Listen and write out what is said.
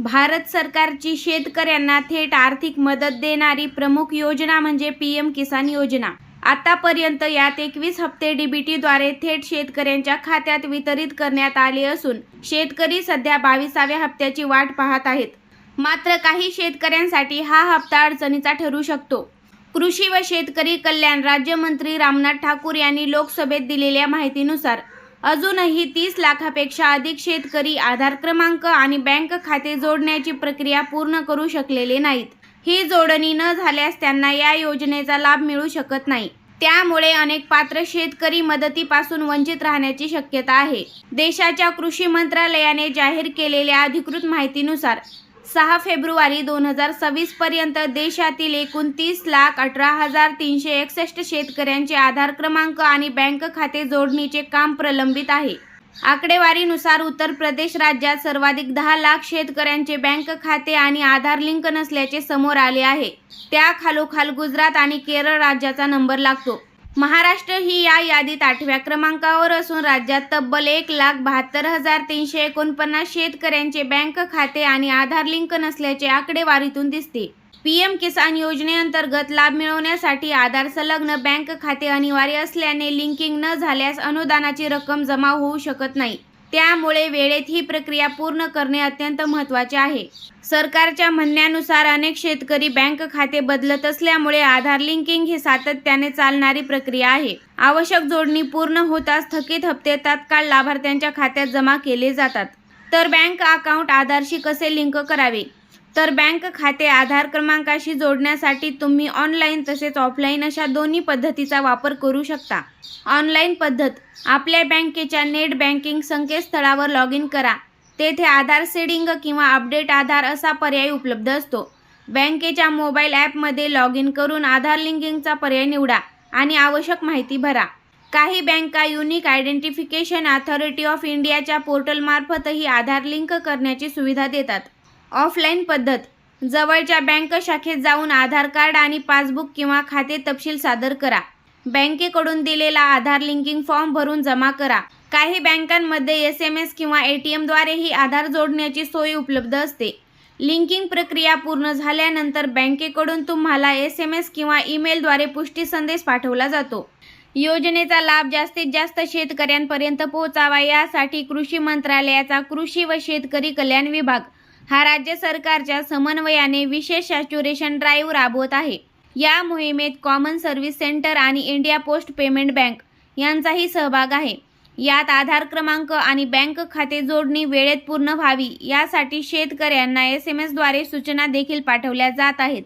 भारत सरकारची शेतकऱ्यांना थेट आर्थिक मदत देणारी प्रमुख योजना म्हणजे पीएम किसान योजना. आतापर्यंत यात एकवीस हप्ते डीबीटीद्वारे थेट शेतकऱ्यांच्या खात्यात वितरित करण्यात आले असून शेतकरी सध्या बावीसाव्या हप्त्याची वाट पाहत आहेत. मात्र काही शेतकऱ्यांसाठी हा हप्ता अडचणीचा ठरू शकतो. कृषी व शेतकरी कल्याण राज्यमंत्री रामनाथ ठाकूर यांनी लोकसभेत दिलेल्या माहितीनुसार अजूनही तीस लाखापेक्षा अधिक शेतकरी आधार क्रमांक आणि बँक खाते जोडण्याची प्रक्रिया पूर्ण करू शकलेले नाहीत. ही जोडणी न झाल्यास त्यांना या योजनेचा लाभ मिळू शकत नाही. त्यामुळे अनेक पात्र शेतकरी मदतीपासून वंचित राहण्याची शक्यता आहे. देशाच्या कृषी मंत्रालयाने जाहीर केलेल्या अधिकृत माहितीनुसार सहा फेब्रुवारी दोन हजार सव्वीस पर्यंत देशातील एकूण तीस लाख अठरा हजार तीनशे एकसष्ट शेतकऱ्यांचे आधार क्रमांक आणि बँक खाते जोडणीचे काम प्रलंबित आहे. आकडेवारीनुसार उत्तर प्रदेश राज्यात सर्वाधिक दहा लाख शेतकऱ्यांचे बँक खाते आणि आधार लिंक नसल्याचे समोर आले आहे. त्या खालोखाल गुजरात आणि केरळ राज्याचा नंबर लागतो. महाराष्ट्र ही या यादीत आठव्या क्रमांकावर असून राज्यात तब्बल एक लाख बहात्तर हजार तीनशे एकोणपन्नास शेतकऱ्यांचे बँक खाते आणि आधार लिंक नसल्याचे आकडेवारीतून दिसते. पीएम किसान योजनेअंतर्गत लाभ मिळवण्यासाठी आधार संलग्न बँक खाते अनिवार्य असल्याने लिंकिंग न झाल्यास अनुदानाची रक्कम जमा होऊ शकत नाही. त्यामुळे वेळेत ही प्रक्रिया पूर्ण करणे अत्यंत महत्त्वाचे आहे. सरकारच्या म्हणण्यानुसार अनेक शेतकरी बँक खाते बदलत असल्यामुळे आधार लिंकिंग ही सातत्याने चालणारी प्रक्रिया आहे. आवश्यक जोडणी पूर्ण होताच थकीत हप्ते तात्काळ लाभार्थ्यांच्या खात्यात जमा केले जातात. तर बँक अकाउंट आधारशी कसे लिंक करावे? तर बँक खाते आधार क्रमांकाशी जोडण्यासाठी तुम्ही ऑनलाईन तसेच ऑफलाईन अशा दोन्ही पद्धतीचा वापर करू शकता. ऑनलाईन पद्धत आपल्या बँकेच्या नेट बँकिंग संकेतस्थळावर लॉग इन करा. तेथे आधार सेडिंग किंवा अपडेट आधार असा पर्याय उपलब्ध असतो. बँकेच्या मोबाईल ॲपमध्ये लॉग इन करून आधार लिंकिंगचा पर्याय निवडा आणि आवश्यक माहिती भरा. काही बँका युनिक आयडेंटिफिकेशन अथॉरिटी ऑफ इंडियाच्या पोर्टलमार्फतही आधार लिंक करण्याची सुविधा देतात. ऑफलाईन पद्धत. जवळच्या बँक शाखेत जाऊन आधार कार्ड आणि पासबुक किंवा खाते तपशील सादर करा. बँकेकडून दिलेला आधार लिंकिंग फॉर्म भरून जमा करा. काही बँकांमध्ये एस एम एस किंवा ए टी एमद्वारेही आधार जोडण्याची सोय उपलब्ध असते. लिंकिंग प्रक्रिया पूर्ण झाल्यानंतर बँकेकडून तुम्हाला एस एम एस किंवा ईमेलद्वारे पुष्टी संदेश पाठवला जातो. योजनेचा लाभ जास्तीत जास्त शेतकऱ्यांपर्यंत पोहोचावा यासाठी कृषी मंत्रालयाचा कृषी व शेतकरी कल्याण विभाग हा राज्य सरकारच्या समन्वयाने विशेष सॅच्युरेशन ड्राईव्ह राबवत आहे. या मोहिमेत कॉमन सर्व्हिस सेंटर आणि इंडिया पोस्ट पेमेंट बँक यांचाही सहभाग आहे. यात आधार क्रमांक आणि बँक खाते जोडणी वेळेत पूर्ण व्हावी यासाठी शेतकऱ्यांना एस एम एसद्वारे सूचना देखील पाठवल्या जात आहेत.